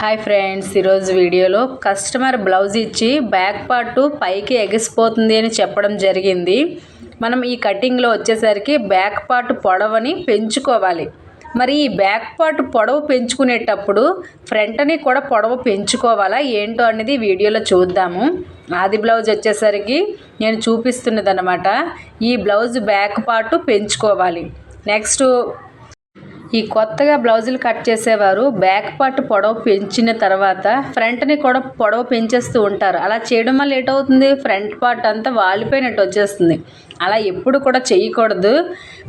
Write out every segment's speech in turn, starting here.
Hi friends ఈరోజు వీడియోలో customer blouse ఇచ్చి బ్యాక్ పార్ట్ పైకి ఎగిసిపోతుంది అని చెప్పడం జరిగింది. మనం ఈ కటింగ్లో వచ్చేసరికి బ్యాక్ పార్ట్ పొడవని పెంచుకోవాలి. మరి ఈ బ్యాక్ పార్ట్ పొడవు పెంచుకునేటప్పుడు ఫ్రంట్ని కూడా పొడవు పెంచుకోవాలా ఏంటో అనేది వీడియోలో చూద్దాము. ఆది బ్లౌజ్ వచ్చేసరికి నేను చూపిస్తున్నది అనమాట ఈ బ్లౌజ్ బ్యాక్ పార్ట్ పెంచుకోవాలి. నెక్స్ట్ ఈ కొత్తగా బ్లౌజులు కట్ చేసేవారు బ్యాక్ పార్ట్ పొడవు పెంచిన తర్వాత ఫ్రంట్ని కూడా పొడవు పెంచేస్తూ ఉంటారు. అలా చేయడం వల్ల ఏటవుతుంది? ఫ్రంట్ పార్ట్ అంతా వాలిపోయినట్టు వచ్చేస్తుంది. అలా ఎప్పుడు కూడా చేయకూడదు.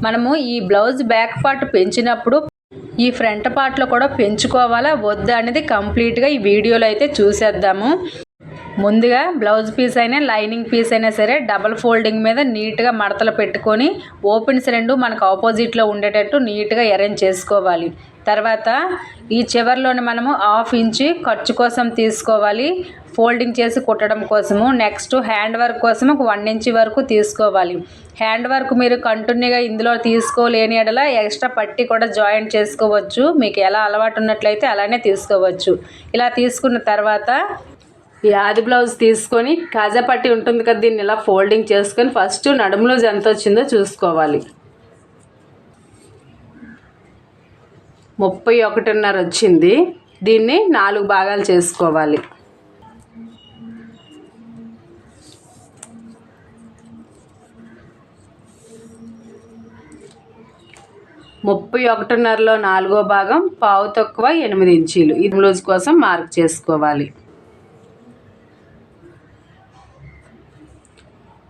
మనము ఈ బ్లౌజ్ బ్యాక్ పార్ట్ పెంచినప్పుడు ఈ ఫ్రంట్ పార్ట్లో కూడా పెంచుకోవాలా? వద్దా అనేది కంప్లీట్గా ఈ వీడియోలో అయితే చూసేద్దాము. ముందుగా బ్లౌజ్ పీస్ అయినా లైనింగ్ పీస్ అయినా సరే డబల్ ఫోల్డింగ్ మీద నీట్గా మడతలు పెట్టుకొని ఓపెన్స్ రెండు మనకు ఆపోజిట్లో ఉండేటట్టు నీట్గా అరేంజ్ చేసుకోవాలి. తర్వాత ఈ చివరిలోని మనము హాఫ్ ఇంచి ఖర్చు కోసం తీసుకోవాలి. ఫోల్డింగ్ చేసి కుట్టడం కోసము నెక్స్ట్ హ్యాండ్ వర్క్ కోసం ఒక వన్ ఇంచ్ వరకు తీసుకోవాలి. హ్యాండ్ వర్క్ మీరు కంటిన్యూగా ఇందులో తీసుకోలేని ఎడల ఎక్స్ట్రా పట్టి కూడా జాయింట్ చేసుకోవచ్చు. మీకు ఎలా అలవాటు ఉన్నట్లయితే అలానే తీసుకోవచ్చు. ఇలా తీసుకున్న తర్వాత ఈ ఆది బ్లౌజ్ తీసుకొని కాజా పట్టి ఉంటుంది కదా దీన్ని ఇలా ఫోల్డింగ్ చేసుకొని ఫస్ట్ నడుము లూజ్ ఎంత వచ్చిందో చూసుకోవాలి. ముప్పై ఒకటిన్నర వచ్చింది. దీన్ని నాలుగు భాగాలు చేసుకోవాలి. ముప్పై ఒకటిన్నరలో నాలుగో భాగం పావు తక్కువ ఎనిమిది ఇంచీలు. ఇది బ్లౌజ్ కోసం మార్క్ చేసుకోవాలి.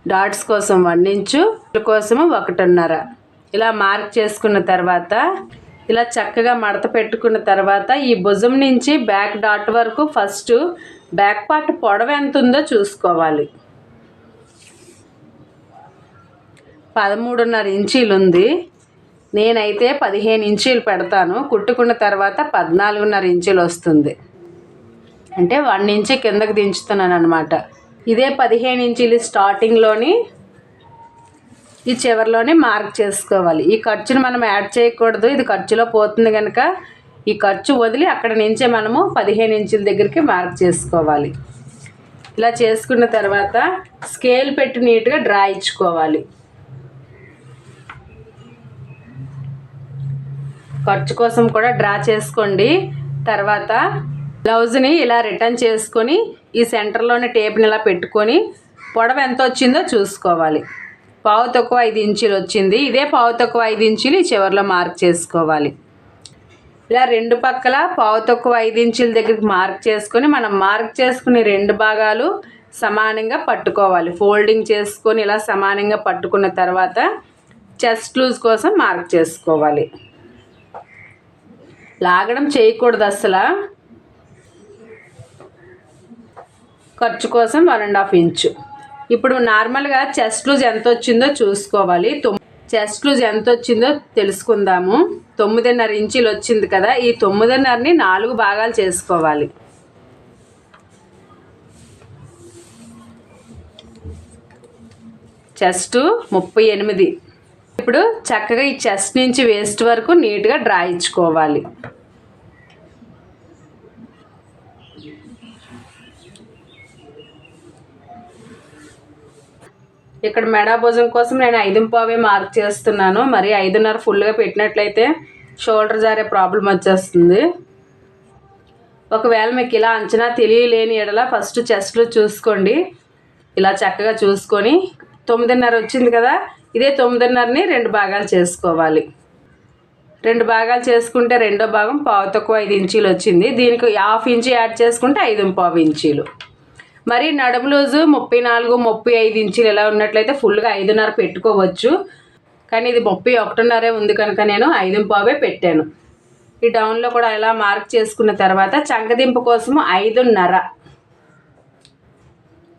డాట్స్ కోసం వన్ ఇంచు కోసము ఒకటిన్నర. ఇలా మార్క్ చేసుకున్న తర్వాత ఇలా చక్కగా మడత పెట్టుకున్న తర్వాత ఈ భుజం నుంచి బ్యాక్ డాట్ వరకు ఫస్ట్ బ్యాక్ పార్ట్ పొడవ ఎంత ఉందో చూసుకోవాలి. పదమూడున్నర ఇంచీలు ఉంది నేనైతే పదిహేను ఇంచీలు పెడతాను. కుట్టుకున్న తర్వాత పద్నాలుగున్నర ఇంచీలు వస్తుంది అంటే వన్ ఇంచి కిందకు దించుతున్నాను అనమాట ఇదే పదిహేను ఇంచులు స్టార్టింగ్లోని ఈ చివరిలోనే మార్క్ చేసుకోవాలి. ఈ ఖర్చును మనం యాడ్ చేయకూడదు. ఇది ఖర్చులో పోతుంది కనుక ఈ ఖర్చు వదిలి అక్కడ నుంచే మనము పదిహేను ఇంచుల దగ్గరికి మార్క్ చేసుకోవాలి. ఇలా చేసుకున్న తర్వాత స్కేల్ పెట్టి నీట్గా డ్రా ఇచ్చుకోవాలి. ఖర్చు కోసం కూడా డ్రా చేసుకోండి. తర్వాత బ్లౌజ్ని ఇలా రిటర్న్ చేసుకొని ఈ సెంటర్లోని టేప్ని ఇలా పెట్టుకొని పొడవ ఎంత వచ్చిందో చూసుకోవాలి. పావు తక్కువ ఐదు ఇంచులు వచ్చింది. ఇదే పావు తక్కువ ఐదు ఇంచులు ఈ చివరిలో మార్క్ చేసుకోవాలి. ఇలా రెండు పక్కల పావు తక్కువ ఐదు ఇంచుల దగ్గరికి మార్క్ చేసుకొని మనం మార్క్ చేసుకునే రెండు భాగాలు సమానంగా పట్టుకోవాలి. ఫోల్డింగ్ చేసుకొని ఇలా సమానంగా పట్టుకున్న తర్వాత చెస్ట్ లూజ్ కోసం మార్క్ చేసుకోవాలి. లాగడం చేయకూడదు అసలు. ఖర్చు కోసం వన్ అండ్ హాఫ్ ఇంచు. ఇప్పుడు నార్మల్గా చెస్ట్ లూజ్ ఎంత వచ్చిందో చూసుకోవాలి. చెస్ట్ లూజ్ ఎంత వచ్చిందో తెలుసుకుందాము. తొమ్మిదిన్నర ఇంచులు వచ్చింది కదా ఈ తొమ్మిదిన్నరని నాలుగు భాగాలు చేసుకోవాలి. చెస్ట్ ముప్పై ఎనిమిది. ఇప్పుడు చక్కగా ఈ చెస్ట్ నుంచి వేస్ట్ వరకు నీట్గా డ్రా ఇచ్చుకోవాలి. ఇక్కడ మెడా భుజం కోసం నేను ఐదు పావే మార్క్ చేస్తున్నాను. మరి ఐదున్నర ఫుల్గా పెట్టినట్లయితే షోల్డర్ జారే ప్రాబ్లం వచ్చేస్తుంది. ఒకవేళ మీకు ఇలా అంచనా తెలియలేని ఎడల ఫస్ట్ చెస్ట్లో చూసుకోండి. ఇలా చక్కగా చూసుకొని తొమ్మిదిన్నర వచ్చింది కదా ఇదే తొమ్మిదిన్నరని రెండు భాగాలు చేసుకోవాలి. రెండు భాగాలు చేసుకుంటే రెండో భాగం పావు తక్కువ ఐదు ఇంచీలు వచ్చింది. దీనికి హాఫ్ ఇంచు యాడ్ చేసుకుంటే ఐదు పావు ఇంచీలు. మరి నడుము లూజు ముప్పై నాలుగు ముప్పై ఐదు ఇంచులు ఎలా ఉన్నట్లయితే ఫుల్గా ఐదున్నర పెట్టుకోవచ్చు. కానీ ఇది ముప్పై ఒకటిన్నరే ఉంది కనుక నేను ఐదు పావే పెట్టాను. ఈ డౌన్లో కూడా ఎలా మార్క్ చేసుకున్న తర్వాత చంకదింపు కోసము ఐదున్నర.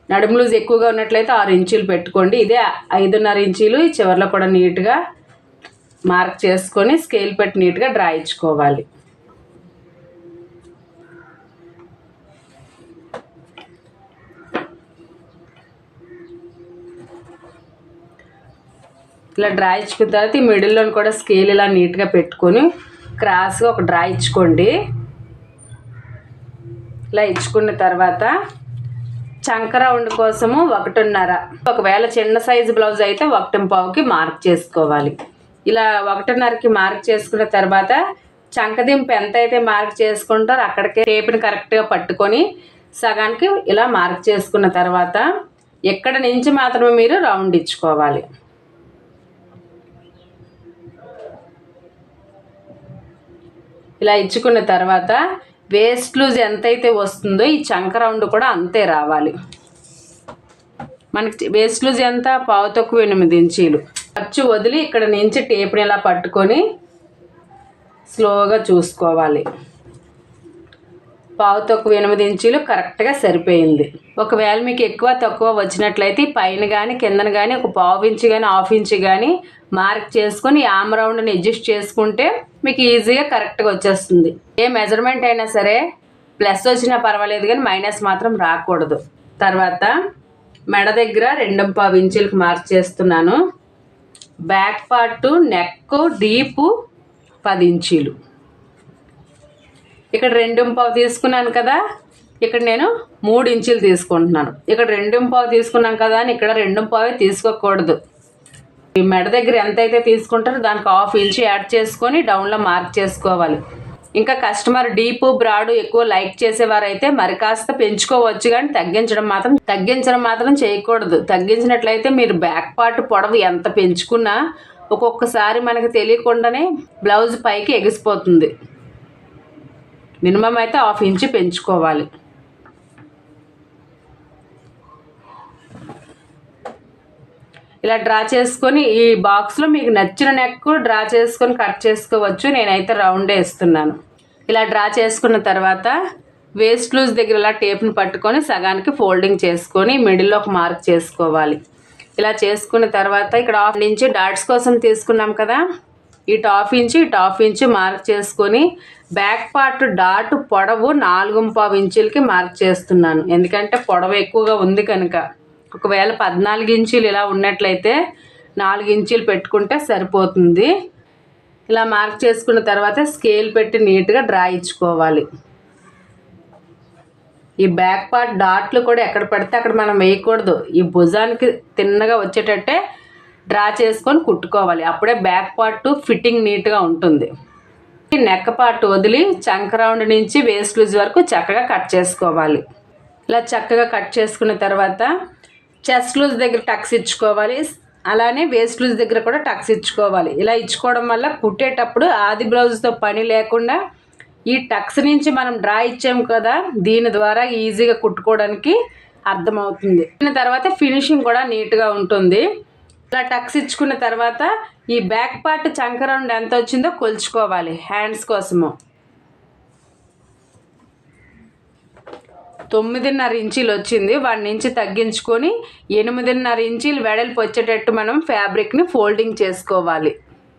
నడుము లూజ్ ఎక్కువగా ఉన్నట్లయితే ఆరు ఇంచులు పెట్టుకోండి. ఇదే ఐదున్నర ఇంచీలు ఈ చివరిలో కూడా నీట్గా మార్క్ చేసుకొని స్కేల్ పెట్టి నీట్గా డ్రా ఇలా డ్రా ఇచ్చుకున్న తర్వాత ఈ మిడిల్లో కూడా స్కేల్ ఇలా నీట్గా పెట్టుకొని క్రాస్గా ఒక డ్రా ఇచ్చుకోండి. ఇలా ఇచ్చుకున్న తర్వాత చంక రౌండ్ కోసము ఒకటిన్నర. ఒకవేళ చిన్న సైజు బ్లౌజ్ అయితే ఒకటి పావుకి మార్క్ చేసుకోవాలి. ఇలా ఒకటిన్నరకి మార్క్ చేసుకున్న తర్వాత చంకదింపు ఎంత అయితే మార్క్ చేసుకుంటారో అక్కడికే టేప్ని కరెక్ట్గా పట్టుకొని సగానికి ఇలా మార్క్ చేసుకున్న తర్వాత ఎక్కడ నుంచి మాత్రమే మీరు రౌండ్ ఇచ్చుకోవాలి. ఇలా ఇచ్చుకున్న తర్వాత వేస్ట్ లూజ్ ఎంతైతే వస్తుందో ఈ చంక రౌండ్ కూడా అంతే రావాలి. మనకి వేస్ట్ లూజ్ ఎంత? పావు తక్కువ ఎనిమిది ఇంచీలు. ఖర్చు వదిలి ఇక్కడ నుంచి టేపుని ఇలా పట్టుకొని స్లోగా చూసుకోవాలి. పావు తక్కువ ఎనిమిది ఇంచీలు కరెక్ట్గా సరిపోయింది. ఒకవేళ మీకు ఎక్కువ తక్కువ వచ్చినట్లయితే పైన కానీ కిందన కానీ ఒక పావు ఇంచు కానీ హాఫ్ ఇంచు కానీ మార్క్ చేసుకొని ఆమ్ రౌండ్ని అడ్జస్ట్ చేసుకుంటే మీకు ఈజీగా కరెక్ట్గా వచ్చేస్తుంది. ఏ మెజర్మెంట్ అయినా సరే ప్లస్ వచ్చినా పర్వాలేదు కానీ మైనస్ మాత్రం రాకూడదు. తర్వాత మెడ దగ్గర రెండు పావు ఇంచులకు మార్క్ చేస్తున్నాను. బ్యాక్ పార్ట్ నెక్ డీపు పది ఇంచీలు. ఇక్కడ రెండు పావు తీసుకున్నాను కదా ఇక్కడ నేను మూడు ఇంచులు తీసుకుంటున్నాను. ఇక్కడ రెండు పావు తీసుకున్నాను కదా అని ఇక్కడ రెండు పావే తీసుకోకూడదు. ఈ మెడ దగ్గర ఎంత అయితే తీసుకుంటారో దానికి హాఫ్ ఇంచ్ యాడ్ చేసుకొని డౌన్లో మార్క్ చేసుకోవాలి. ఇంకా కస్టమర్ డీప్ బ్రాడ్ ఎక్కువ లైక్ చేసేవారైతే మరి కాస్త పెంచుకోవచ్చు కానీ తగ్గించడం మాత్రం తగ్గించడం మాత్రం చేయకూడదు. తగ్గించినట్లయితే మీరు బ్యాక్ పార్ట్ పొడవు ఎంత పెంచుకున్నా ఒక్కొక్కసారి మనకి తెలియకుండానే బ్లౌజ్ పైకి ఎగిసిపోతుంది. మినిమం అయితే హాఫ్ ఇంచు పెంచుకోవాలి. ఇలా డ్రా చేసుకొని ఈ బాక్స్లో మీకు నచ్చిన నెక్ డ్రా చేసుకొని కట్ చేసుకోవచ్చు. నేనైతే రౌండ్ వేస్తున్నాను ఇలా డ్రా చేసుకున్న తర్వాత వేస్ట్ లూజ్ దగ్గర ఇలా టేప్ని పట్టుకొని సగానికి ఫోల్డింగ్ చేసుకొని మిడిల్లో ఒక మార్క్ చేసుకోవాలి. ఇలా చేసుకున్న తర్వాత ఇక్కడ హాఫ్ నుంచి డాట్స్ కోసం తీసుకున్నాం కదా. ఈ టాఫ్ ఇంచు ఈ టాఫ్ ఇంచు మార్క్ చేసుకొని బ్యాక్ పార్ట్ డాట్ పొడవు నాలుగు పావు ఇంచులకి మార్క్ చేస్తున్నాను. ఎందుకంటే పొడవు ఎక్కువగా ఉంది కనుక. ఒకవేళ పద్నాలుగు ఇంచీలు ఇలా ఉన్నట్లయితే నాలుగు ఇంచీలు పెట్టుకుంటే సరిపోతుంది. ఇలా మార్క్ చేసుకున్న తర్వాత స్కేల్ పెట్టి నీట్గా డ్రా ఇచ్చుకోవాలి. ఈ బ్యాక్ పార్ట్ డాట్లు కూడా ఎక్కడ పడితే అక్కడ మనం వేయకూడదు. ఈ భుజానికి తిన్నగా వచ్చేటట్టే డ్రా చేసుకొని కుట్టుకోవాలి. అప్పుడే బ్యాక్ పార్ట్ ఫిట్టింగ్ నీట్గా ఉంటుంది. నెక్ పార్ట్ వదిలి చంక రౌండ్ నుంచి వేస్ట్ లూజ్ వరకు చక్కగా కట్ చేసుకోవాలి. ఇలా చక్కగా కట్ చేసుకున్న తర్వాత చెస్ట్ లూజ్ దగ్గర టక్స్ ఇచ్చుకోవాలి. అలానే వేస్ట్ లూజ్ దగ్గర కూడా టక్స్ ఇచ్చుకోవాలి. ఇలా ఇచ్చుకోవడం వల్ల కుట్టేటప్పుడు ఆది బ్లౌజ్తో పని లేకుండా ఈ టక్స్ నుంచి మనం డ్రా ఇచ్చాము కదా దీని ద్వారా ఈజీగా కుట్టుకోవడానికి అర్థమవుతుంది. దీని తర్వాత ఫినిషింగ్ కూడా నీట్గా ఉంటుంది. ఇలా టక్స్ ఇచ్చుకున్న తర్వాత ఈ బ్యాక్ పార్ట్ చంకరౌండ్ ఎంత వచ్చిందో కొలుచుకోవాలి హ్యాండ్స్ కోసము. తొమ్మిదిన్నర ఇంచీలు వచ్చింది. వాడి నుంచి తగ్గించుకొని ఎనిమిదిన్నర ఇంచీలు వెడల్పు వచ్చేటట్టు మనం ఫ్యాబ్రిక్ని ఫోల్డింగ్ చేసుకోవాలి.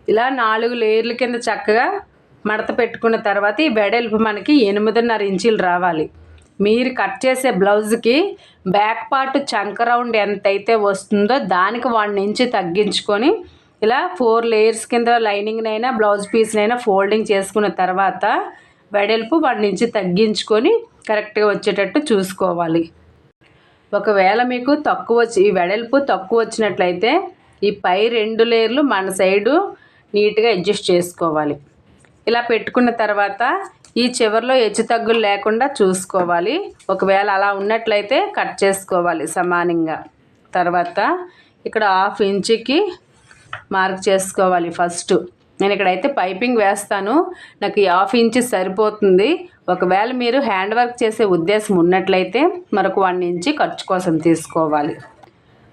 ఇలా నాలుగు లేయర్ల కింద చక్కగా మడత పెట్టుకున్న తర్వాత ఈ వెడల్పు మనకి ఎనిమిదిన్నర ఇంచీలు రావాలి. మీరు కట్ చేసే బ్లౌజ్కి బ్యాక్ పార్ట్ చంక రౌండ్ ఎంతైతే వస్తుందో దానికి వన్ నుంచి తగ్గించుకొని ఇలా ఫోర్ లేయర్స్ కింద లైనింగ్నైనా బ్లౌజ్ పీస్నైనా ఫోల్డింగ్ చేసుకున్న తర్వాత వెడల్పు వన్ నుంచి తగ్గించుకొని కరెక్ట్గా వచ్చేటట్టు చూసుకోవాలి. ఒకవేళ మీకు తక్కువ వచ్చి ఈ వెడల్పు తక్కువ వచ్చినట్లయితే ఈ పై రెండు లేయర్లు మన సైడు నీట్గా అడ్జస్ట్ చేసుకోవాలి. ఇలా పెట్టుకున్న తర్వాత ఈ చివరిలో హెచ్చు తగ్గులు లేకుండా చూసుకోవాలి. ఒకవేళ అలా ఉన్నట్లయితే కట్ చేసుకోవాలి సమానంగా. తర్వాత ఇక్కడ హాఫ్ ఇంచుకి మార్క్ చేసుకోవాలి ఫస్ట్. నేను ఇక్కడైతే పైపింగ్ వేస్తాను. నాకు ఈ హాఫ్ ఇంచ్ సరిపోతుంది. ఒకవేళ మీరు హ్యాండ్ వర్క్ చేసే ఉద్దేశం ఉన్నట్లయితే మరొక వన్ ఇంచి ఖర్చు కోసం తీసుకోవాలి.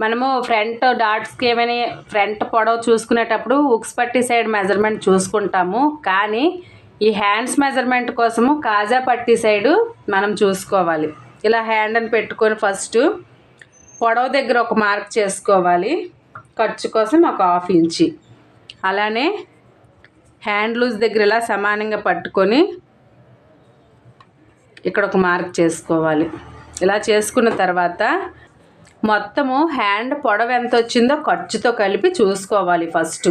మనము ఫ్రంట్ డాట్స్కి ఏమైనా ఫ్రంట్ పొడవు చూసుకునేటప్పుడు ఉక్స్ పట్టి సైడ్ మెజర్మెంట్ చూసుకుంటాము. కానీ ఈ హ్యాండ్స్ మెజర్మెంట్ కోసము కాజా పట్టి సైడు మనం చూసుకోవాలి. ఇలా హ్యాండ్ అని పెట్టుకొని ఫస్ట్ పొడవు దగ్గర ఒక మార్క్ చేసుకోవాలి. ఖర్చు కోసం ఒక హాఫ్ ఇంచి. అలానే హ్యాండ్ లూజ్ దగ్గర ఇలా సమానంగా పట్టుకొని ఇక్కడ ఒక మార్క్ చేసుకోవాలి. ఇలా చేసుకున్న తర్వాత మొత్తము హ్యాండ్ పొడవు ఎంత వచ్చిందో ఖర్చుతో కలిపి చూసుకోవాలి ఫస్ట్.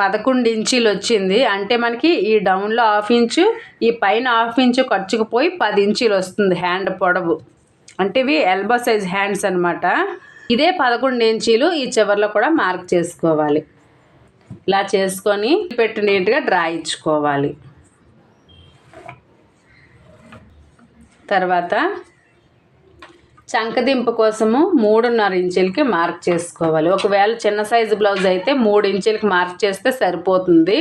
పదకొండు ఇంచీలు వచ్చింది. అంటే మనకి ఈ డౌన్లో హాఫ్ ఇంచు ఈ పైన హాఫ్ ఇంచు ఖర్చుకు పోయి పది ఇంచీలు వస్తుంది హ్యాండ్ పొడవు. అంటే ఇవి ఎల్బో సైజ్ హ్యాండ్స్ అనమాట ఇదే పదకొండు ఇంచీలు ఈ చివరిలో కూడా మార్క్ చేసుకోవాలి. ఇలా చేసుకొని పెట్టి నీట్గా డ్రా ఇచ్చుకోవాలి. తర్వాత చంకదింపు కోసము మూడున్నర ఇంచులకి మార్క్ చేసుకోవాలి. ఒకవేళ చిన్న సైజు బ్లౌజ్ అయితే మూడు ఇంచులకి మార్క్ చేస్తే సరిపోతుంది.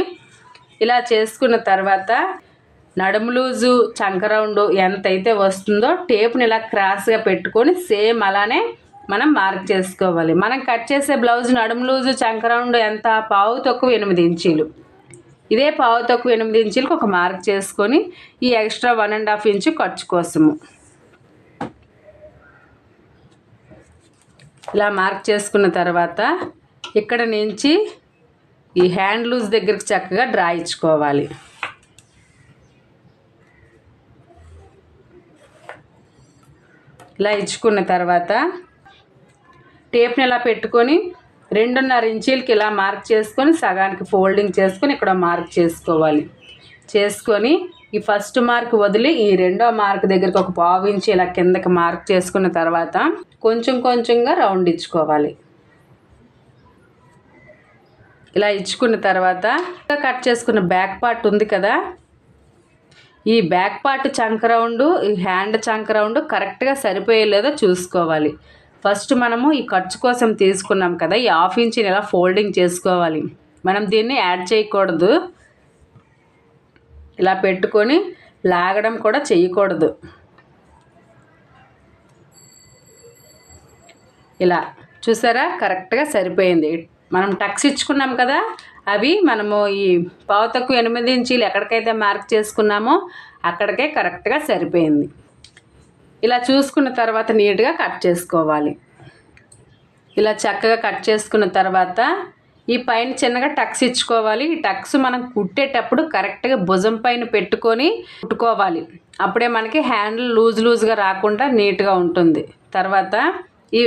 ఇలా చేసుకున్న తర్వాత నడుము లూజు చంక రౌండ్ ఎంత అయితే వస్తుందో టేప్ని ఇలా క్రాస్గా పెట్టుకొని సేమ్ అలానే మనం మార్క్ చేసుకోవాలి. మనం కట్ చేసే బ్లౌజ్ నడుము లూజు చంకరౌండ్ ఎంత? పావు తక్కువ ఎనిమిది ఇంచీలు. ఇదే పావు తక్కువ ఎనిమిది ఇంచీలకు ఒక మార్క్ చేసుకొని ఈ extra one and half inch ఖర్చు కోసము. ఇలా మార్క్ చేసుకున్న తర్వాత ఇక్కడ నుంచి ఈ హ్యాండ్ లూజ్ దగ్గరికి చక్కగా డ్రా ఇచ్చుకోవాలి. ఇలా ఇచ్చుకున్న తర్వాత టేప్ని ఇలా పెట్టుకొని రెండున్నర ఇంచీలకి ఇలా మార్క్ చేసుకొని సగానికి ఫోల్డింగ్ చేసుకొని ఇక్కడ మార్క్ చేసుకోవాలి. చేసుకొని ఈ ఫస్ట్ మార్క్ వదిలి ఈ రెండో మార్క్ దగ్గరికి ఒక పావు ఇంచి ఇలా కిందకి మార్క్ చేసుకున్న తర్వాత కొంచెం కొంచెంగా రౌండ్ ఇచ్చుకోవాలి. ఇలా ఇచ్చుకున్న తర్వాత కట్ చేసుకున్న బ్యాక్ పార్ట్ ఉంది కదా. ఈ బ్యాక్ పార్ట్ చంక రౌండ్ ఈ హ్యాండ్ చంక రౌండ్ కరెక్ట్గా సరిపోయేలేదో చూసుకోవాలి. ఫస్ట్ మనము ఈ ఖర్చు కోసం తీసుకున్నాం కదా ఈ హాఫ్ ఇంచ్ని ఇలా ఫోల్డింగ్ చేసుకోవాలి? మనం దీన్ని యాడ్ చేయకూడదు. ఇలా పెట్టుకొని లాగడం కూడా చేయకూడదు. ఇలా చూసారా? కరెక్ట్గా సరిపోయింది. మనం టక్స్ ఇచ్చుకున్నాం కదా అవి మనము ఈ పావు తక్కువ ఎనిమిది ఇంచీలు ఎక్కడికైతే మార్క్ చేసుకున్నామో అక్కడికే కరెక్ట్గా సరిపోయింది. ఇలా చూసుకున్న తర్వాత నీట్గా కట్ చేసుకోవాలి. ఇలా చక్కగా కట్ చేసుకున్న తర్వాత ఈ పైన చిన్నగా టక్స్ ఇచ్చుకోవాలి. ఈ టక్స్ మనం కుట్టేటప్పుడు కరెక్ట్గా భుజం పైన పెట్టుకొని కుట్టుకోవాలి. అప్పుడే మనకి హ్యాండిల్ లూజ్ లూజ్గా రాకుండా నీట్గా ఉంటుంది. తర్వాత ఈ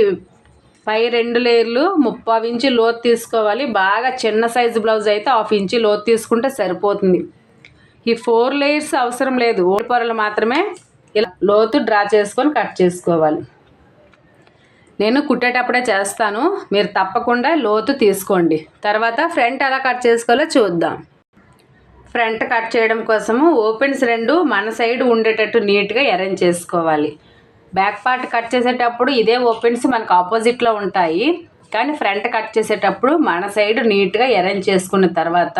పై రెండు లేయర్లు ముప్పావు ఇంచు లోతు తీసుకోవాలి. బాగా చిన్న సైజు బ్లౌజ్ అయితే హాఫ్ ఇంచు లోతు తీసుకుంటే సరిపోతుంది. ఈ ఫోర్ లేయర్స్ అవసరం లేదు. ఓడిపొరలు మాత్రమే ఇలా లోతు డ్రా చేసుకొని కట్ చేసుకోవాలి. నేను కుట్టేటప్పుడే చేస్తాను. మీరు తప్పకుండా లోతు తీసుకోండి. తర్వాత ఫ్రంట్ ఎలా కట్ చేసుకోవాలో చూద్దాం. ఫ్రంట్ కట్ చేయడం కోసము ఓపెన్స్ రెండు మన సైడ్ ఉండేటట్టు నీట్గా అరేంజ్ చేసుకోవాలి. బ్యాక్ పార్ట్ కట్ చేసేటప్పుడు ఇదే ఓపెన్స్ మనకు ఆపోజిట్లో ఉంటాయి. కానీ ఫ్రంట్ కట్ చేసేటప్పుడు మన సైడ్ నీట్గా అరేంజ్ చేసుకున్న తర్వాత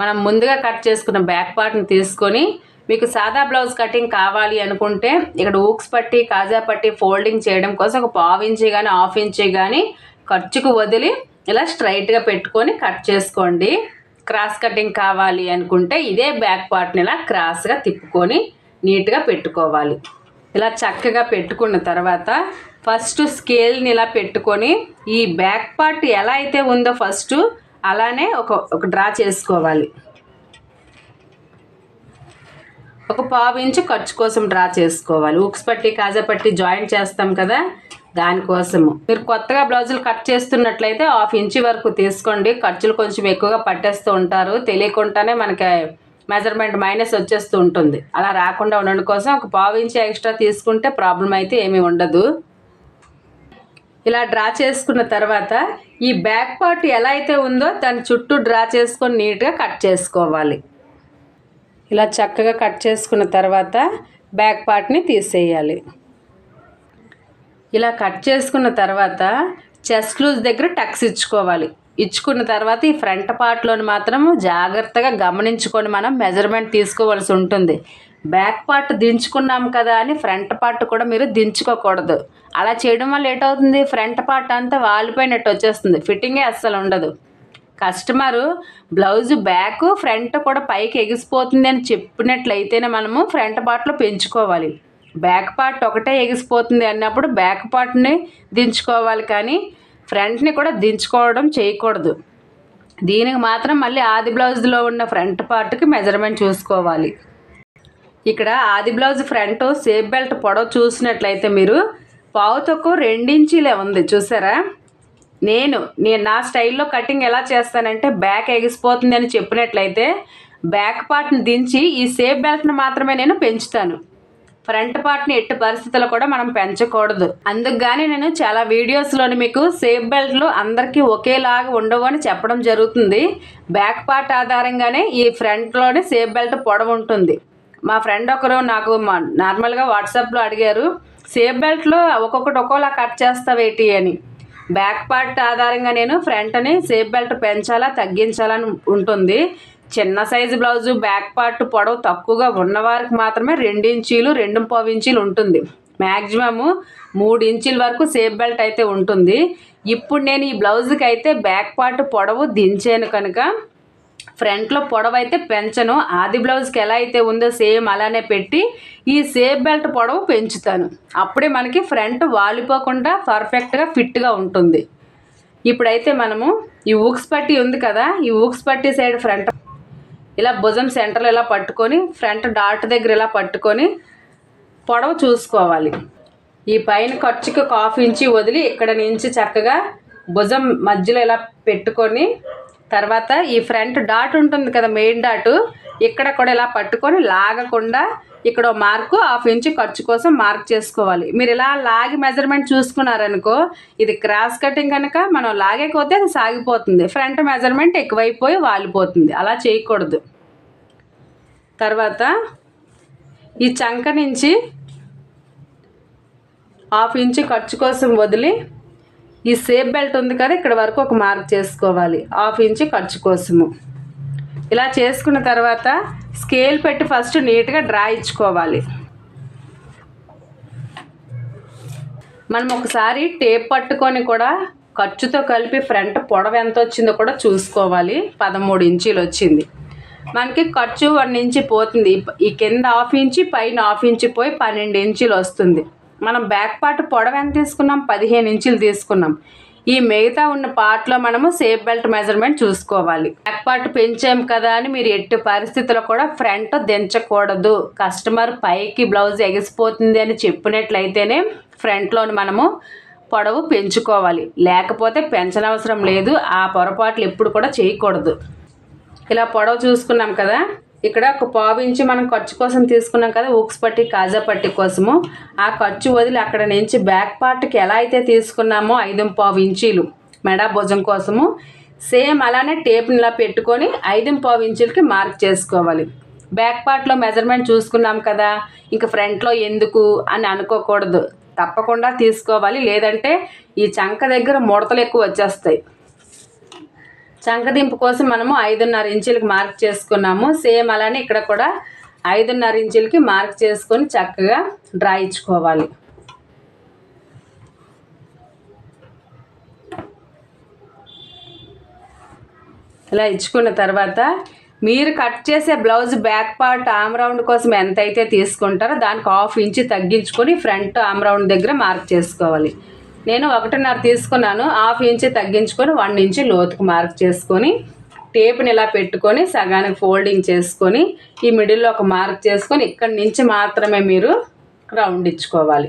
మనం ముందుగా కట్ చేసుకున్న బ్యాక్ పార్ట్ని తీసుకొని మీకు సాదా బ్లౌజ్ కటింగ్ కావాలి అనుకుంటే ఇక్కడ ఊక్స్ పట్టి కాజా పట్టి ఫోల్డింగ్ చేయడం కోసం ఒక పావు ఇంచి కానీ హాఫ్ ఇంచి కానీ ఖర్చుకు వదిలి ఇలా స్ట్రైట్గా పెట్టుకొని కట్ చేసుకోండి. క్రాస్ కటింగ్ కావాలి అనుకుంటే ఇదే బ్యాక్ పార్ట్ని ఇలా క్రాస్గా తిప్పుకొని నీట్గా పెట్టుకోవాలి. ఇలా చక్కగా పెట్టుకున్న తర్వాత ఫస్ట్ స్కేల్ని ఇలా పెట్టుకొని ఈ బ్యాక్ పార్ట్ ఎలా అయితే ఉందో ఫస్ట్ అలానే ఒక ఒక డ్రా చేసుకోవాలి. ఒక పావు ఇంచు ఖర్చు కోసం డ్రా చేసుకోవాలి. ఉక్స్ పట్టి కాజా పట్టి జాయింట్ చేస్తాం కదా దానికోసము మీరు కొత్తగా బ్లౌజులు కట్ చేస్తున్నట్లయితే హాఫ్ ఇంచు వరకు తీసుకోండి. ఖర్చులు కొంచెం ఎక్కువగా పట్టేస్తూ ఉంటారు. తెలియకుండానే మనకి మెజర్మెంట్ మైనస్ వచ్చేస్తూ ఉంటుంది. అలా రాకుండా ఉండడం కోసం ఒక పావు ఇంచు ఎక్స్ట్రా తీసుకుంటే ప్రాబ్లం అయితే ఏమీ ఉండదు. ఇలా డ్రా చేసుకున్న తర్వాత ఈ బ్యాక్ పార్ట్ ఎలా అయితే ఉందో దాని చుట్టూ డ్రా చేసుకొని నీట్గా కట్ చేసుకోవాలి. ఇలా చక్కగా కట్ చేసుకున్న తర్వాత బ్యాక్ పార్ట్ని తీసేయాలి. ఇలా కట్ చేసుకున్న తర్వాత చెస్ట్ లూజ్ దగ్గర టక్స్ ఇచ్చుకోవాలి. ఇచ్చుకున్న తర్వాత ఈ ఫ్రంట్ పార్ట్లోని మాత్రం జాగ్రత్తగా గమనించుకొని మనం మెజర్మెంట్ తీసుకోవాల్సి ఉంటుంది. బ్యాక్ పార్ట్ దించుకున్నాం కదా అని ఫ్రంట్ పార్ట్ కూడా మీరు దించుకోకూడదు. అలా చేయడం వల్ల ఏటవుతుంది? ఫ్రంట్ పార్ట్ అంతా వాలిపోయినట్టు వచ్చేస్తుంది. ఫిట్టింగే అస్సలు ఉండదు. కస్టమరు బ్లౌజ్ బ్యాక్ ఫ్రంట్ కూడా పైకి ఎగిసిపోతుంది అని చెప్పినట్లయితేనే మనము ఫ్రంట్ పార్ట్లో పెంచుకోవాలి. బ్యాక్ పార్ట్ ఒకటే ఎగిసిపోతుంది అన్నప్పుడు బ్యాక్ పార్ట్ని దించుకోవాలి కానీ ఫ్రంట్ని కూడా దించుకోవడం చేయకూడదు. దీనికి మాత్రం మళ్ళీ ఆది బ్లౌజ్లో ఉన్న ఫ్రంట్ పార్ట్కి మెజర్మెంట్ చూసుకోవాలి. ఇక్కడ ఆది బ్లౌజ్ ఫ్రంట్ సేఫ్ బెల్ట్ పొడవు చూసినట్లయితే మీరు పావు తక్కువ రెండించీలే ఉంది. చూసారా? నేను నేను నా స్టైల్లో కటింగ్ ఎలా చేస్తానంటే బ్యాక్ ఎగిసిపోతుంది అని చెప్పినట్లయితే బ్యాక్ పార్ట్ని దించి ఈ సేఫ్ బెల్ట్ని మాత్రమే నేను పెంచుతాను. ఫ్రంట్ పార్ట్ని ఎట్టి పరిస్థితుల్లో కూడా మనం పెంచకూడదు. అందుకు కానీ నేను చాలా వీడియోస్లోని మీకు సేఫ్ బెల్ట్లు అందరికీ ఒకేలాగా ఉండవు అని చెప్పడం జరుగుతుంది. బ్యాక్ పార్ట్ ఆధారంగానే ఈ ఫ్రంట్లోనే సేఫ్ బెల్ట్ పొడవు ఉంటుంది. మా ఫ్రెండ్ ఒకరు నాకు మా- నార్మల్గా వాట్సాప్లో అడిగారు సేఫ్ బెల్ట్లో ఒక్కొక్కటి ఒక్కోలా కట్ చేస్తావేటి అని. బ్యాక్ పార్ట్ ఆధారంగా నేను ఫ్రంట్ని సేఫ్ బెల్ట్ పెంచాలా తగ్గించాలని ఉంటుంది. చిన్న సైజు బ్లౌజు బ్యాక్ పార్ట్ పొడవు తక్కువగా ఉన్నవారికి మాత్రమే రెండు ఇంచీలు రెండు పావు ఇంచీలు ఉంటుంది. మ్యాక్సిమము మూడు ఇంచుల వరకు సేఫ్ బెల్ట్ అయితే ఉంటుంది. ఇప్పుడు నేను ఈ బ్లౌజ్కి అయితే బ్యాక్ పార్ట్ పొడవు దించాను కనుక ఫ్రంట్లో పొడవైతే అయితే పెంచను. ఆది బ్లౌజ్కి ఎలా అయితే ఉందో సేమ్ అలానే పెట్టి ఈ సేఫ్ బెల్ట్ పొడవు పెంచుతాను. అప్పుడే మనకి ఫ్రంట్ వాలిపోకుండా పర్ఫెక్ట్గా ఫిట్గా ఉంటుంది. ఇప్పుడైతే మనము ఈ ఊక్స్ పట్టి ఉంది కదా ఈ ఊక్స్ పట్టి సైడ్ ఫ్రంట్ ఇలా భుజం సెంటర్లో ఇలా పట్టుకొని ఫ్రంట్ డాట్ దగ్గర ఇలా పట్టుకొని పొడవు చూసుకోవాలి. ఈ పైన ఖర్చుకి ఒక ఇంచి వదిలి ఇక్కడ నుంచి చక్కగా భుజం మధ్యలో ఇలా పెట్టుకొని తర్వాత ఈ ఫ్రంట్ డాట్ ఉంటుంది కదా మెయిన్ డాటు ఇక్కడ కూడా ఇలా పట్టుకొని లాగకుండా ఇక్కడ మార్కు హాఫ్ ఇంచ్ ఖర్చు కోసం మార్క్ చేసుకోవాలి. మీరు ఇలా లాగి మెజర్మెంట్ చూసుకున్నారనుకో ఇది క్రాస్ కటింగ్ కనుక మనం లాగే కొద్దీ అది సాగిపోతుంది. ఫ్రంట్ మెజర్మెంట్ ఎక్కువైపోయి వాలిపోతుంది. అలా చేయకూడదు. తర్వాత ఈ చంక నుంచి హాఫ్ ఇంచ్ ఖర్చు కోసం వదిలి ఈ సేఫ్ బెల్ట్ ఉంది కదా ఇక్కడ వరకు ఒక మార్క్ చేసుకోవాలి. హాఫ్ ఇంచ్ ఖర్చు కోసము. ఇలా చేసుకున్న తర్వాత స్కేల్ పెట్టి ఫస్ట్ నీట్గా డ్రా ఇచ్చుకోవాలి. మనం ఒకసారి టేప్ పట్టుకొని కూడా ఖర్చుతో కలిపి ఫ్రంట్ పొడవ ఎంత వచ్చిందో కూడా చూసుకోవాలి. పదమూడు ఇంచీలు వచ్చింది. మనకి ఖర్చు వన్ ఇంచి పోతుంది. ఈ కింద హాఫ్ ఇంచి పైన హాఫ్ ఇంచి పోయి పన్నెండు ఇంచీలు వస్తుంది. మనం బ్యాక్ పార్ట్ పొడవ ఎంత తీసుకున్నాం? పదిహేను ఇంచులు తీసుకున్నాం. ఈ మిగతా ఉన్న పార్ట్లో మనము సేఫ్ బెల్ట్ మెజర్మెంట్ చూసుకోవాలి. బ్యాక్ పార్ట్ పెంచాం కదా అని మీరు ఎట్టి పరిస్థితుల్లో కూడా ఫ్రంట్ దించకూడదు. కస్టమర్ పైకి బ్లౌజ్ ఎగిసిపోతుంది అని చెప్పినట్లయితేనే ఫ్రంట్లోని మనము పొడవు పెంచుకోవాలి. లేకపోతే పెంచనవసరం లేదు. ఆ పొరపాట్లు ఎప్పుడు కూడా చేయకూడదు. ఇలా పొడవు చూసుకున్నాం కదా? ఇక్కడ ఒక పావు ఇంచి మనం ఖర్చు కోసం తీసుకున్నాం కదా ఉక్స్ పట్టి కాజా పట్టి కోసము. ఆ ఖర్చు వదిలి అక్కడ నుంచి బ్యాక్ పార్ట్కి ఎలా అయితే తీసుకున్నామో ఐదు పావు ఇంచీలు మెడ భుజం కోసము. సేమ్ అలానే టేప్ని ఇలా పెట్టుకొని ఐదు పావు ఇంచులకి మార్క్ చేసుకోవాలి. బ్యాక్ పార్ట్లో మెజర్మెంట్ చూసుకున్నాం కదా ఇంక ఫ్రంట్లో ఎందుకు అని అనుకోకూడదు. తప్పకుండా తీసుకోవాలి లేదంటే ఈ చంక దగ్గర ముడతలు ఎక్కువ వచ్చేస్తాయి. చంకదింపు కోసం మనము ఐదున్నర ఇంచులకి మార్క్ చేసుకున్నాము. సేమ్ అలానే ఇక్కడ కూడా ఐదున్నర ఇంచులకి మార్క్ చేసుకొని చక్కగా డ్రా ఇచ్చుకోవాలి. ఇలా ఇచ్చుకున్న తర్వాత మీరు కట్ చేసే blouse back part arm round కోసం ఎంత అయితే తీసుకుంటారో దానికి హాఫ్ ఇంచ్ తగ్గించుకొని ఫ్రంట్ ఆమ్ రౌండ్ దగ్గర మార్క్ చేసుకోవాలి. నేను ఒకటిన్నర తీసుకున్నాను హాఫ్ ఇంచ్ తగ్గించుకొని వన్ ఇంచ్ లోతుకు మార్క్ చేసుకొని టేప్ని ఇలా పెట్టుకొని సగానికి ఫోల్డింగ్ చేసుకొని ఈ మిడిల్లో ఒక మార్క్ చేసుకొని ఇక్కడి నుంచి మాత్రమే మీరు రౌండ్ ఇచ్చుకోవాలి.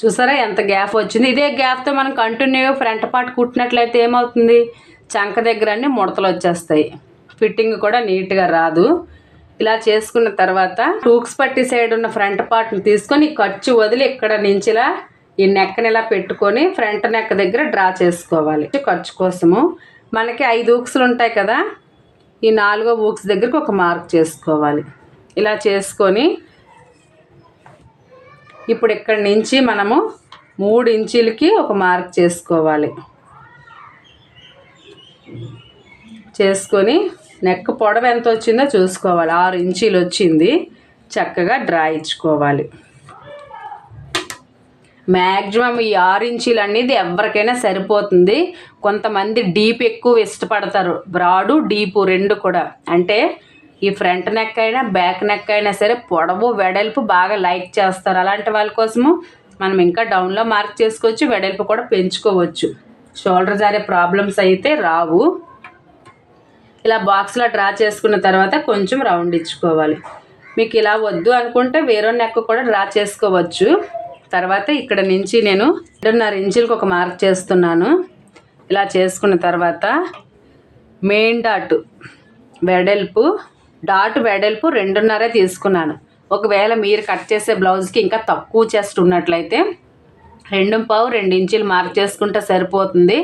చూసారా ఎంత గ్యాప్ వచ్చింది? ఇదే గ్యాప్తో మనం కంటిన్యూగా ఫ్రంట్ పార్ట్ కుట్టినట్లయితే ఏమవుతుంది? చంక దగ్గర అన్ని ముడతలు వచ్చేస్తాయి. ఫిట్టింగ్ కూడా నీట్గా రాదు. ఇలా చేసుకున్న తర్వాత టూక్స్ పట్టి సైడ్ ఉన్న ఫ్రంట్ పార్ట్ని తీసుకొని ఖర్చు వదిలి ఇక్కడ నుంచి ఇలా ఈ నెక్కని ఇలా పెట్టుకొని ఫ్రంట్ నెక్ దగ్గర డ్రా చేసుకోవాలి. ఖర్చు కోసము మనకి ఐదు ఊక్స్లు ఉంటాయి కదా ఈ నాలుగో ఊక్స్ దగ్గరకు ఒక మార్క్ చేసుకోవాలి. ఇలా చేసుకొని ఇప్పుడు ఇక్కడి నుంచి మనము మూడు ఇంచులకి ఒక మార్క్ చేసుకోవాలి. చేసుకొని నెక్ పొడవ ఎంత వచ్చిందో చూసుకోవాలి. ఆరు ఇంచీలు వచ్చింది. చక్కగా డ్రా ఇచ్చుకోవాలి. మ్యాక్సిమం ఈ ఆరు ఇంచీలు అనేది ఎవరికైనా సరిపోతుంది. కొంతమంది డీప్ ఎక్కువ ఇష్టపడతారు. బ్రాడు డీపు రెండు కూడా. అంటే ఈ ఫ్రంట్ నెక్ అయినా బ్యాక్ నెక్ అయినా సరే పొడవు వెడల్పు బాగా లైక్ చేస్తారు. అలాంటి వాళ్ళ కోసము మనం ఇంకా డౌన్లో మార్క్ చేసుకోవచ్చు వెడల్పు కూడా పెంచుకోవచ్చు. షోల్డర్ జారే ప్రాబ్లమ్స్ అయితే రావు. ఇలా బాక్స్లో డ్రా చేసుకున్న తర్వాత కొంచెం రౌండ్ ఇచ్చుకోవాలి. మీకు ఇలా వద్దు అనుకుంటే వేరే నెక్ కూడా డ్రా చేసుకోవచ్చు. తర్వాత ఇక్కడ నుంచి నేను రెండున్నర ఇంచులకు ఒక మార్క్ చేస్తున్నాను. ఇలా చేసుకున్న తర్వాత మెయిన్ డాట్ వెడల్పు డాట్ వెడల్పు రెండున్నరే తీసుకున్నాను. ఒకవేళ మీరు కట్ చేసే బ్లౌజ్కి ఇంకా తక్కువ చెస్ట్ ఉన్నట్లయితే రెండు పావు రెండు ఇంచులు మార్క్ చేసుకుంటే సరిపోతుంది.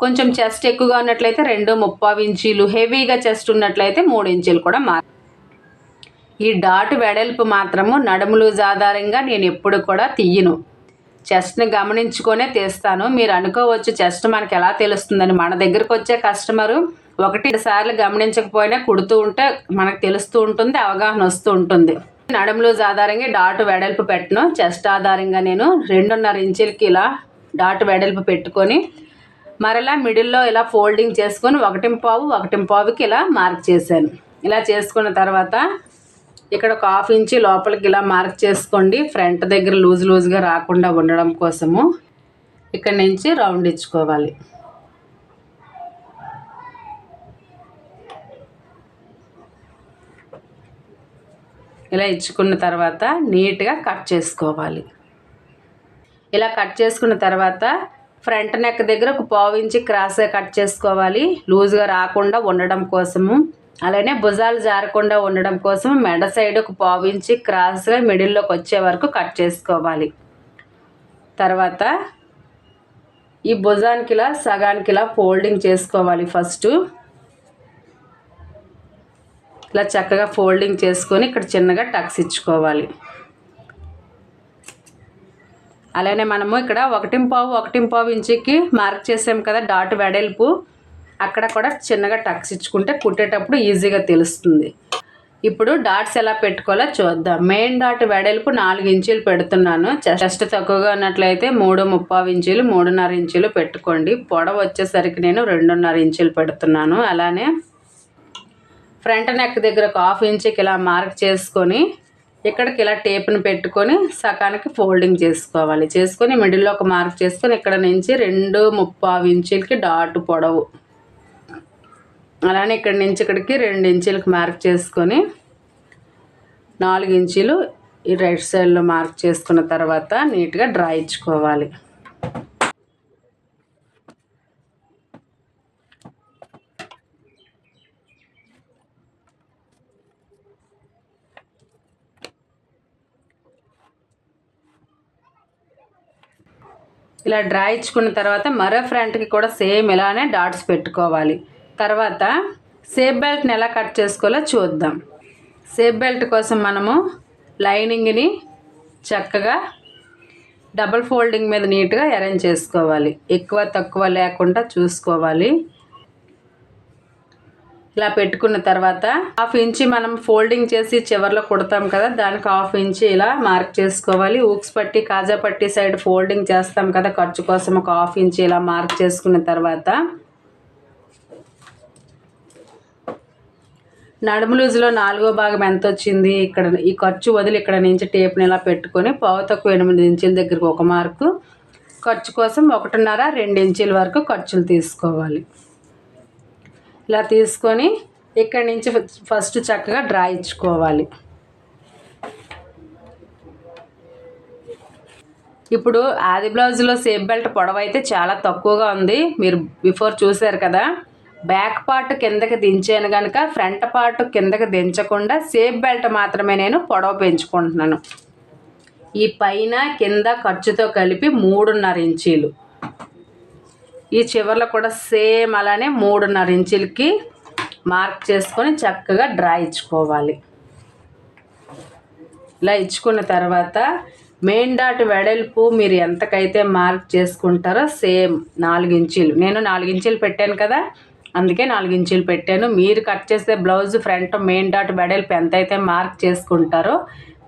కొంచెం చెస్ట్ ఎక్కువగా ఉన్నట్లయితే రెండు ముప్పావు ఇంచీలు హెవీగా చెస్ట్ ఉన్నట్లయితే మూడు ఇంచులు కూడా మార్ ఈ డాట్ వెడల్పు మాత్రము నడుము లూజ్ ఆధారంగా నేను ఎప్పుడు కూడా తీయను. చెస్ట్ని గమనించుకొనే తీస్తాను. మీరు అనుకోవచ్చు చెస్ట్ మనకి ఎలా తెలుస్తుందని. మన దగ్గరకు వచ్చే కస్టమరు ఒకటి సార్లు గమనించకపోయినా కుడుతూ ఉంటే మనకు తెలుస్తూ ఉంటుంది అవగాహన వస్తూ ఉంటుంది. నడుము లూజ్ ఆధారంగా డాట్ వెడల్పు పెట్టను. చెస్ట్ ఆధారంగా నేను రెండున్నర ఇంచులకి ఇలా డాట్ వెడల్పు పెట్టుకొని మరలా మిడిల్లో ఇలా ఫోల్డింగ్ చేసుకొని ఒకటి పావు ఒకటి పావుకి ఇలా మార్క్ చేశాను. ఇలా చేసుకున్న తర్వాత ఇక్కడ ఒక హాఫ్ ఇంచి లోపలికి ఇలా మార్క్ చేసుకోండి. ఫ్రంట్ దగ్గర లూజ్ లూజ్గా రాకుండా ఉండడం కోసము ఇక్కడ నుంచి రౌండ్ ఇచ్చుకోవాలి. ఇలా ఇచ్చుకున్న తర్వాత నీట్గా కట్ చేసుకోవాలి. ఇలా కట్ చేసుకున్న తర్వాత ఫ్రంట్ నెక్ దగ్గర ఒక పావు ఇంచి క్రాస్గా కట్ చేసుకోవాలి. లూజ్గా రాకుండా ఉండడం కోసము. అలానే భుజాలు జారకుండా ఉండడం కోసం మెడ సైడ్ ఒక పావు ఇంచి క్రాస్గా మిడిల్లోకి వచ్చే వరకు కట్ చేసుకోవాలి. తర్వాత ఈ భుజానికి ఇలా సగానికి ఇలా ఫోల్డింగ్ చేసుకోవాలి ఫస్ట్. ఇలా చక్కగా ఫోల్డింగ్ చేసుకొని ఇక్కడ చిన్నగా టక్స్ ఇచ్చుకోవాలి. అలానే మనము ఇక్కడ ఒకటి పావు ఒకటి పావు ఇంచుకి మార్క్ చేసాం కదా డాట్ వెడల్పు. అక్కడ కూడా చిన్నగా టక్స్ ఇచ్చుకుంటే కుట్టేటప్పుడు ఈజీగా తెలుస్తుంది. ఇప్పుడు డాట్స్ ఎలా పెట్టుకోవాలో చూద్దాం. మెయిన్ డాట్ వెడల్పు నాలుగు ఇంచులు పెడుతున్నాను. చెస్ట్ తక్కువగా ఉన్నట్లయితే మూడు ముప్పావు ఇంచులు మూడున్నర ఇంచులు పెట్టుకోండి. పొడవు వచ్చేసరికి నేను రెండున్నర ఇంచులు పెడుతున్నాను. అలానే ఫ్రంట్ నెక్ దగ్గర ఒక హాఫ్ ఇంచుకి ఇలా మార్క్ చేసుకొని ఇక్కడికి ఇలా టేప్ని పెట్టుకొని సకానికి ఫోల్డింగ్ చేసుకోవాలి. చేసుకొని మిడిల్లో ఒక మార్క్ చేసుకొని ఇక్కడ నుంచి రెండు ముప్పావు ఇంచులకి డాట్ పొడవు. అలానే ఇక్కడి నుంచి ఇక్కడికి రెండు ఇంచులకు మార్క్ చేసుకొని నాలుగు ఇంచులు ఈ రైట్ సైడ్లో మార్క్ చేసుకున్న తర్వాత నీట్గా డ్రా ఇచ్చుకోవాలి. ఇలా డ్రా ఇచ్చుకున్న తర్వాత మరో ఫ్రంట్కి కూడా సేమ్ ఇలానే డాట్స్ పెట్టుకోవాలి. తర్వాత సేప్ బెల్ట్ని ఎలా కట్ చేసుకోవాలో చూద్దాం. సేప్ బెల్ట్ కోసం మనము లైనింగ్ని చక్కగా డబల్ ఫోల్డింగ్ మీద నీట్గా అరేంజ్ చేసుకోవాలి. ఎక్కువ తక్కువ లేకుండా చూసుకోవాలి. ఇలా పెట్టుకున్న తర్వాత హాఫ్ ఇంచి మనం ఫోల్డింగ్ చేసి చివరిలో కుడతాం కదా దానికి హాఫ్ ఇంచి ఇలా మార్క్ చేసుకోవాలి. ఊక్స్ పట్టి కాజా పట్టి సైడ్ ఫోల్డింగ్ చేస్తాం కదా ఖర్చు కోసం ఒక హాఫ్ ఇంచి ఇలా మార్క్ చేసుకున్న తర్వాత నడుము లూజులో నాలుగో భాగం ఎంత వచ్చింది ఇక్కడ ఈ ఖర్చు వదిలి ఇక్కడ నుంచి టేప్ని ఇలా పెట్టుకొని పావు తక్కువ ఎనిమిది ఇంచుల దగ్గరకు ఒక మార్కు. ఖర్చు కోసం ఒకటిన్నర రెండు ఇంచుల వరకు ఖర్చులు తీసుకోవాలి. ఇలా తీసుకొని ఇక్కడి నుంచి ఫస్ట్ చక్కగా డ్రా ఇచ్చుకోవాలి. ఇప్పుడు ఆది బ్లౌజ్లో సేఫ్ బెల్ట్ పొడవు అయితే చాలా తక్కువగా ఉంది. మీరు బిఫోర్ చూశారు కదా బ్యాక్ పార్ట్ కిందకి దించాను కనుక ఫ్రంట్ పార్ట్ కిందకి దించకుండా సేఫ్ బెల్ట్ మాత్రమే నేను పొడవు పెంచుకుంటున్నాను. ఈ పైన కింద ఖర్చుతో కలిపి మూడున్నర ఇంచీలు. ఈ చివర్లో కూడా సేమ్ అలానే మూడున్నర ఇంచులకి మార్క్ చేసుకొని చక్కగా డ్రా ఇచ్చుకోవాలి. ఇలా ఇచ్చుకున్న తర్వాత మెయిన్ డాట్ వెడల్పు మీరు ఎంతకైతే మార్క్ చేసుకుంటారో సేమ్ నాలుగు ఇంచీలు. నేను నాలుగు ఇంచీలు పెట్టాను కదా అందుకే నాలుగు ఇంచీలు పెట్టాను. మీరు కట్ చేసే బ్లౌజ్ ఫ్రంట్ మెయిన్ డాట్ వెడల్పు ఎంతైతే మార్క్ చేసుకుంటారో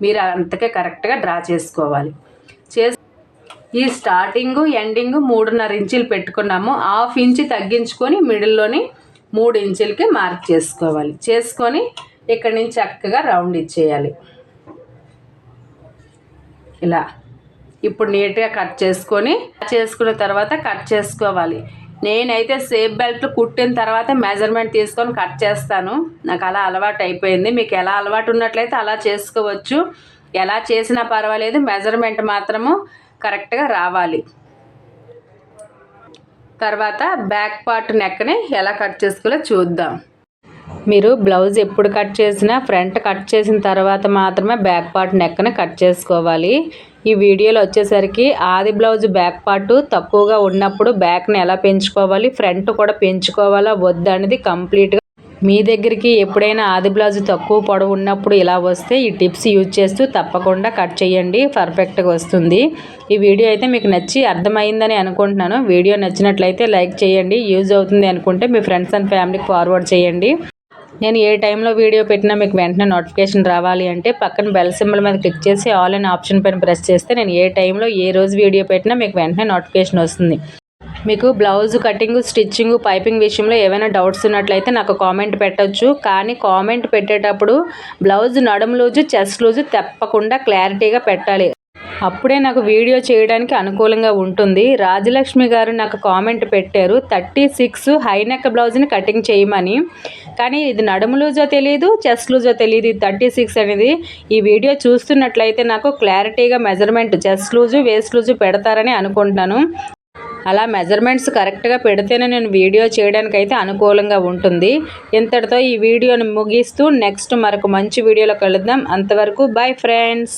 మీరు అంతకే కరెక్ట్గా డ్రా చేసుకోవాలి. ఈ స్టార్టింగ్ ఎండింగ్ మూడున్నర ఇంచులు పెట్టుకున్నాము. హాఫ్ ఇంచు తగ్గించుకొని మిడిల్లోని మూడు ఇంచులకి మార్క్ చేసుకోవాలి. చేసుకొని ఇక్కడి నుంచి చక్కగా రౌండ్ ఇచ్చేయాలి. ఇలా. ఇప్పుడు నీట్గా కట్ చేసుకొని చేసుకున్న తర్వాత కట్ చేసుకోవాలి. నేనైతే సేఫ్ బెల్ట్ కుట్టిన తర్వాత మెజర్మెంట్ తీసుకొని కట్ చేస్తాను. నాకు అలా అలవాటు అయిపోయింది. మీకు ఎలా అలవాటు ఉన్నట్లయితే అలా చేసుకోవచ్చు. ఎలా చేసినా పర్వాలేదు. మెజర్మెంట్ మాత్రము కరెక్ట్గా రావాలి. తర్వాత బ్యాక్ పార్ట్ నెక్ని ఎలా కట్ చేసుకోవాలో చూద్దాం. మీరు బ్లౌజ్ ఎప్పుడు కట్ చేసినా ఫ్రంట్ కట్ చేసిన తర్వాత మాత్రమే బ్యాక్ పార్ట్ నెక్ని కట్ చేసుకోవాలి. ఈ వీడియోలో వచ్చేసరికి ఆది బ్లౌజ్ బ్యాక్ పార్ట్ తక్కువగా ఉన్నప్పుడు బ్యాక్ని ఎలా పెంచుకోవాలి ఫ్రంట్ కూడా పెంచుకోవాలా వద్దా అనేది కంప్లీట్గా మీ దగ్గరికి ఎప్పుడైనా ఆది బ్లౌజ్ తక్కువ పొడవు ఉన్నప్పుడు ఇలా వస్తే ఈ టిప్స్ యూజ్ చేస్తూ తప్పకుండా కట్ చేయండి. పర్ఫెక్ట్గా వస్తుంది. ఈ వీడియో అయితే మీకు నచ్చి అర్థమైందని అనుకుంటున్నాను. వీడియో నచ్చినట్లయితే లైక్ చేయండి. యూజ్ అవుతుంది అనుకుంటే మీ ఫ్రెండ్స్ అండ్ ఫ్యామిలీకి ఫార్వర్డ్ చేయండి. నేను ఏ టైంలో వీడియో పెట్టినా మీకు వెంటనే నోటిఫికేషన్ రావాలి అంటే పక్కన బెల్ సింబల్ మీద క్లిక్ చేసి ఆల్ అనే ఆప్షన్ పైన ప్రెస్ చేస్తే నేను ఏ టైంలో ఏ రోజు వీడియో పెట్టినా మీకు వెంటనే నోటిఫికేషన్ వస్తుంది. మీకు బ్లౌజ్ కటింగ్ స్టిచ్చింగ్ పైపింగ్ విషయంలో ఏమైనా డౌట్స్ ఉన్నట్లయితే నాకు కామెంట్ పెట్టవచ్చు కానీ కామెంట్ పెట్టేటప్పుడు బ్లౌజ్ నడుము లూజు చెస్ట్ లూజు తప్పకుండా క్లారిటీగా పెట్టాలి. అప్పుడే నాకు వీడియో చేయడానికి అనుకూలంగా ఉంటుంది. రాజలక్ష్మి గారు నాకు కామెంట్ పెట్టారు థర్టీ సిక్స్ హైనెక్ బ్లౌజ్ని కటింగ్ చేయమని. కానీ ఇది నడుము లూజో తెలియదు చెస్ట్ లూజో తెలియదు థర్టీ సిక్స్ అనేది ఈ వీడియో చూస్తున్నట్లయితే నాకు క్లారిటీగా measurement chest loose waist loose పెడతారని అనుకుంటున్నాను. అలా మెజర్మెంట్స్ కరెక్ట్గా పెడితేనే నేను వీడియో చేయడానికి అయితే అనుకూలంగా ఉంటుంది. ఇంతటితో ఈ వీడియోని ముగిస్తూ నెక్స్ట్ మరొక మంచి వీడియోలో కలుద్దాం. అంతవరకు బాయ్ ఫ్రెండ్స్